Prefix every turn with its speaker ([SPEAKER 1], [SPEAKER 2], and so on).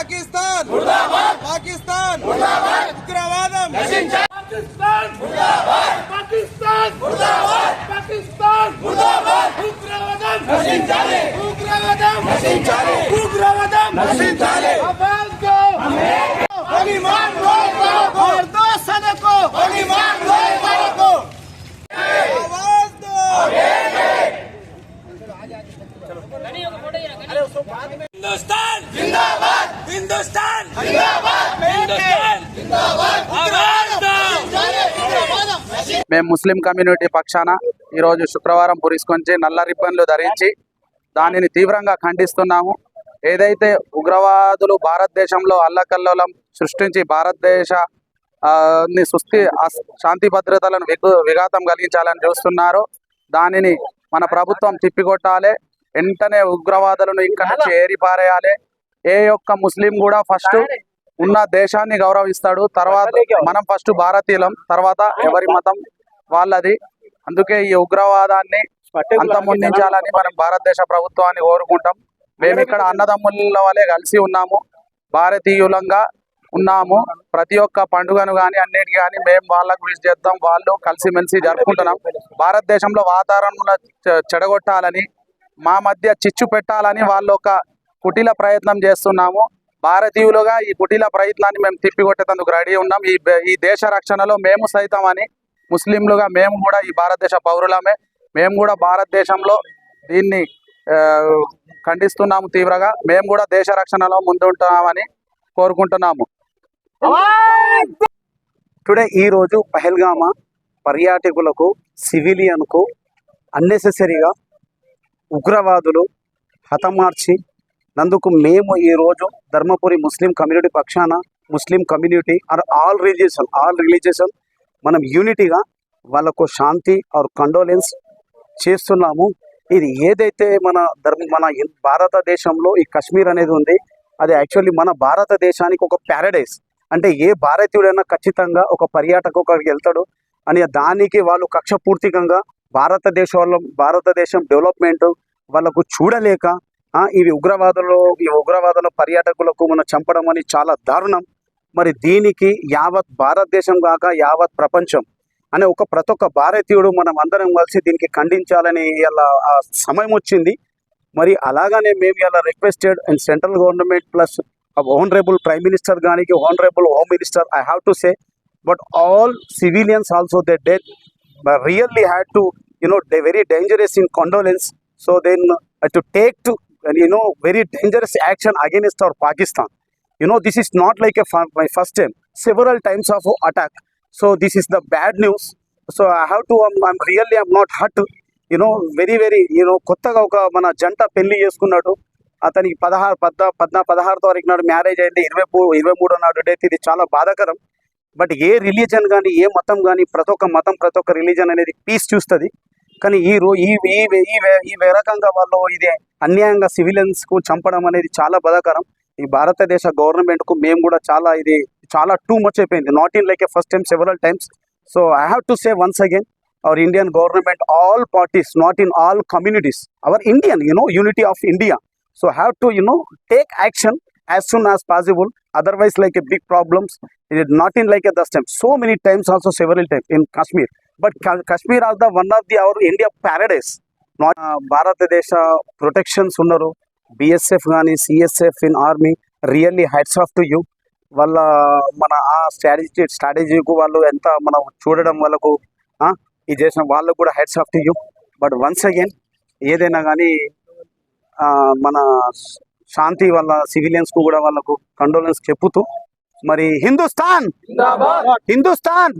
[SPEAKER 1] పాకిస్తాన్ పాకిస్తాన్ ఉగ్రవాదం
[SPEAKER 2] పాకిస్తాన్ ముర్దాబాద్ పాకిస్తాన్ ముర్దాబాద్ పాకిస్తాన్ ముర్దాబాద్ ఉగ్రవాదం నశించాలి ఉగ్రవాదం నశించాలి ఉగ్రవాదం
[SPEAKER 3] మేము ముస్లిం కమ్యూనిటీ పక్షాన ఈరోజు శుక్రవారం పురస్కరించి నల్ల రిబ్బన్లు ధరించి దానిని తీవ్రంగా ఖండిస్తున్నాము. ఏదైతే ఉగ్రవాదులు భారతదేశంలో అల్లకల్లోలం సృష్టించి భారతదేశ ని సుస్థి శాంతి భద్రతలను విగు విఘాతం కలిగించాలని చూస్తున్నారు. దానిని మన ప్రభుత్వం తిప్పికొట్టాలి. వెంటనే ఉగ్రవాదులను ఇక్కడ నుంచి ఏరిపారేయాలి. ఏ ఒక్క ముస్లిం కూడా ఫస్ట్ ఉన్న దేశాన్ని గౌరవిస్తాడు. తర్వాత మనం ఫస్ట్ భారతీయులం తర్వాత ఎవరి మతం వాళ్ళది. అందుకే ఈ ఉగ్రవాదాన్ని అంతమొందించాలని మనం భారతదేశ ప్రభుత్వాన్ని కోరుకుంటాం. మేము ఇక్కడ అన్నదమ్ముల వలె కలిసి ఉన్నాము. భారతీయులంగా ఉన్నాము. ప్రతి ఒక్క పండుగను కానీ అన్నిటి కానీ మేము వాళ్ళకు విష్ చేద్దాం. వాళ్ళు కలిసిమెలిసి జరుపుకుంటున్నాం. భారతదేశంలో వాతావరణం చెడగొట్టాలని మా మధ్య చిచ్చు పెట్టాలని వాళ్ళు ఒక కుటిల ప్రయత్నం చేస్తున్నాము. భారతీయులుగా ఈ కుటిల ప్రయత్నాన్ని మేము తిప్పికొట్టేందుకు రెడీ ఉన్నాం. ఈ ఈ దేశ రక్షణలో మేము సైతం అని ముస్లింలుగా మేము కూడా ఈ భారతదేశ పౌరులమే. మేము కూడా భారతదేశంలో దీన్ని ఖండిస్తున్నాము తీవ్రంగా. మేము కూడా దేశ రక్షణలో ముందుంటున్నామని కోరుకుంటున్నాము.
[SPEAKER 4] టుడే ఈరోజు పహల్గామా పర్యాటకులకు సివిలియన్కు అన్నెసెసరీగా ఉగ్రవాదులు హతమార్చి నందుకు మేము ఈరోజు ధర్మపురి ముస్లిం కమ్యూనిటీ పక్షాన Muslim community or all religion all religion మనం యూనిటీగా వాళ్ళకు శాంతి ఆర్ కండోలెన్స్ చేస్తున్నాము. ఇది ఏదైతే మన ధర్మ మన భారతదేశంలో ఈ కశ్మీర్ అనేది ఉంది అది యాక్చువల్లీ మన భారతదేశానికి ఒక ప్యారడైజ్ అంటే ఏ భారతీయుడైనా ఖచ్చితంగా ఒక పర్యాటకు ఒకరికి వెళ్తాడు అని దానికి వాళ్ళు కక్ష పూర్తికంగా భారతదేశ వాళ్ళ భారతదేశం డెవలప్మెంట్ వాళ్ళకు చూడలేక ఇవి ఉగ్రవాదులు ఈ ఉగ్రవాదుల పర్యాటకులకు మనం చంపడం అని చాలా దారుణం. మరి దీనికి యావత్ భారతదేశం కాక యావత్ ప్రపంచం అనే ఒక ప్రతి ఒక్క భారతీయుడు మనం అందరం కలిసి దీనికి ఖండించాలని ఇలా సమయం వచ్చింది. మరి అలాగనే మేము ఇలా requested and central government plus honourable prime minister కానీ honourable home minister I have to say but all civilians also they death really had to you know they very dangerous in condolence so then I to take to you know very dangerous action against our Pakistan you know this is not like a my first time several times of attack so this is the bad news so I have to I'm really I'm not hurt you know very very you know కొత్తగా ఒక మన జంట పెళ్ళి చేసుకున్నాడు. అతనికి పదహారు పద్ పద్న పదహారు తారీఖు నాడు మ్యారేజ్ అయింది. ఇరవై ఇరవై మూడు నాడు డేట్ ఇది చాలా బాధాకరం. బట్ ఏ రిలీజన్ కానీ ఏ మతం కానీ ప్రతి ఒక్క మతం ప్రతి ఒక్క రిలీజన్ అనేది పీస్ చూస్తుంది. కానీ ఈ రో ఈ ఈ ఈ రకంగా వాళ్ళు ఇది అన్యాయంగా సివిలియన్స్కు చంపడం అనేది చాలా బాధాకరం. ఈ భారతదేశ గవర్నమెంట్కు మేము కూడా చాలా ఇది చాలా టూ మచ్ అయిపోయింది. Not in like a first time several times so I have to say once again our Indian government all parties not in all communities our Indian you know unity of India so have to you know take action as soon as possible otherwise like a big problems it not in like a this time so many times also several times in Kashmir but Kashmir of the one of the our India paradise భారతదేశ protections ఉన్నారు BSF కానీ CSF in army really hats off to you వాళ్ళ మన ఆ strategy స్ట్రాటజీకు వాళ్ళు ఎంత మనం చూడడం వాళ్ళకు ఇది చేసిన వాళ్ళకు కూడా hats off to you but once again ఏదైనా కానీ ఆ, మన శాంతి వాళ్ళ సివిలియన్స్కు కూడా వాళ్ళకు కండోలెన్స్ చెప్పుతూ మరి హిందుస్థాన్! హిందుస్థాన్!